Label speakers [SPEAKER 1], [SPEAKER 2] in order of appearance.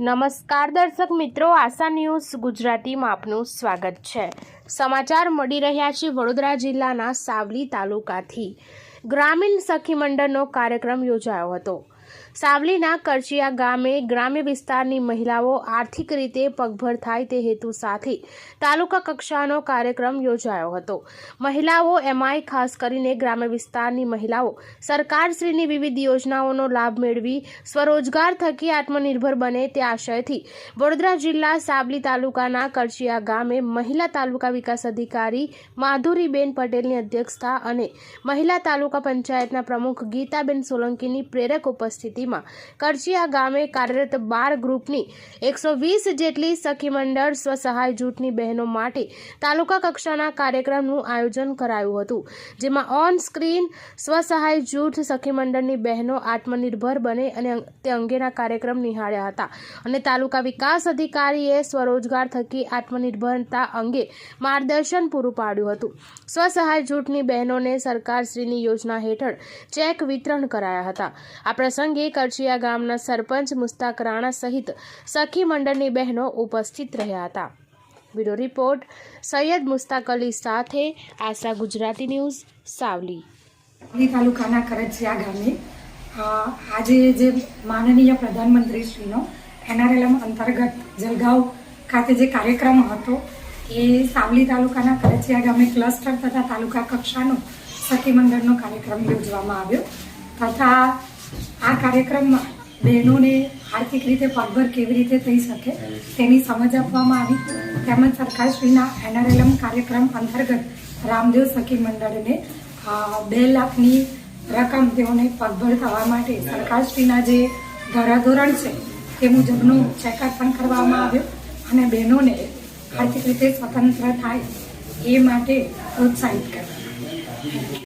[SPEAKER 1] નમસ્કાર દર્શક મિત્રો, આશા ન્યૂઝ ગુજરાતીમાં આપનું સ્વાગત છે. સમાચાર મળી રહ્યા છે વડોદરા જિલ્લાના સાવલી તાલુકાથી. ગ્રામીણ સખી મંડળનો કાર્યક્રમ યોજાયો હતો. સાવલીના કરચિયા ગામે ગ્રામ્ય વિસ્તારની મહિલાઓ આર્થિક રીતે પગભર થાય તે હેતુ સાથે તાલુકા કક્ષાનો કાર્યક્રમ યોજાયો હતો. મહિલાઓ એમઆઈ ખાસ કરીને ગ્રામ્ય વિસ્તારની મહિલાઓ સરકારશ્રીની વિવિધ યોજનાઓનો લાભ મેળવી સ્વરોજગાર થકી આત્મનિર્ભર બને તે આશયથી વડોદરા જિલ્લા સાબલી તાલુકાના કરચિયા ગામે મહિલા તાલુકા વિકાસ અધિકારી માધુરીબેન પટેલની અધ્યક્ષતા અને મહિલા તાલુકા પંચાયતના પ્રમુખ ગીતાબેન સોલંકીની પ્રેરક ઉપસ્થિતિમાં કરચિયા ગામે કાર્યરત બાર ગ્રુપની એકસો વીસ જેટલી સખી મંડળ સ્વસહાય જૂથની બહેનો માટે તાલુકા કક્ષાના કાર્યક્રમનું આયોજન કરાયું હતું, જેમાં ઓન સ્ક્રીન સ્વસહાય જૂથ સખી બહેનો આત્મનિર્ભર બને અને તે અંગેના કાર્યક્રમ નિહાળ્યા હતા અને તાલુકા વિકાસ અધિકારીએ સ્વરોજગાર થકી આત્મનિર્ભરતા અંગે માર્ગદર્શન પૂરું પાડ્યું હતું. સ્વસહાય જૂથની બહેનોને સરકારશ્રીની યોજના હેઠળ ચેક વિતરણ કરાયા હતા. આ પ્રસંગે કરચિયા ગામના સરપંચ મુસ્તાક રાણા સહિત સખી મંડળની બહેનો ઉપસ્થિત રહ્યા હતા. બ્યુરો રિપોર્ટ, સૈયદ મુસ્તાક અલી સાથે આશા ગુજરાતી ન્યૂઝ, સાવલી.
[SPEAKER 2] તાલુકાના કરજિયા ગામે આજે જે માનનીય પ્રધાનમંત્રી શ્રીનો એનઆરએલએમ અંતર્ગત જલગાંવ ખાતે જે કાર્યક્રમ હતો, એ સાવલી તાલુકાના કરજિયા ગામે ક્લસ્ટર તથા તાલુકા કક્ષાનો સખી મંડળનો કાર્યક્રમ યોજવામાં આવ્યો. તથા આ કાર્યક્રમમાં બહેનોને આર્થિક રીતે પગભર કેવી રીતે થઈ શકે તેની સમજ આપવામાં આવી. તેમજ સરકારશ્રીના એનઆરએલએમ કાર્યક્રમ અંતર્ગત રામદેવ સખી મંડળને બે લાખની રકમ તેઓને પગભર થવા માટે સરકારશ્રીના જે ધરાધોરણ છે તે મુજબનો ચેકઅપ પણ કરવામાં આવ્યો અને બહેનોને આર્થિક રીતે સ્વતંત્ર થાય એ માટે પ્રોત્સાહિત કર્યા.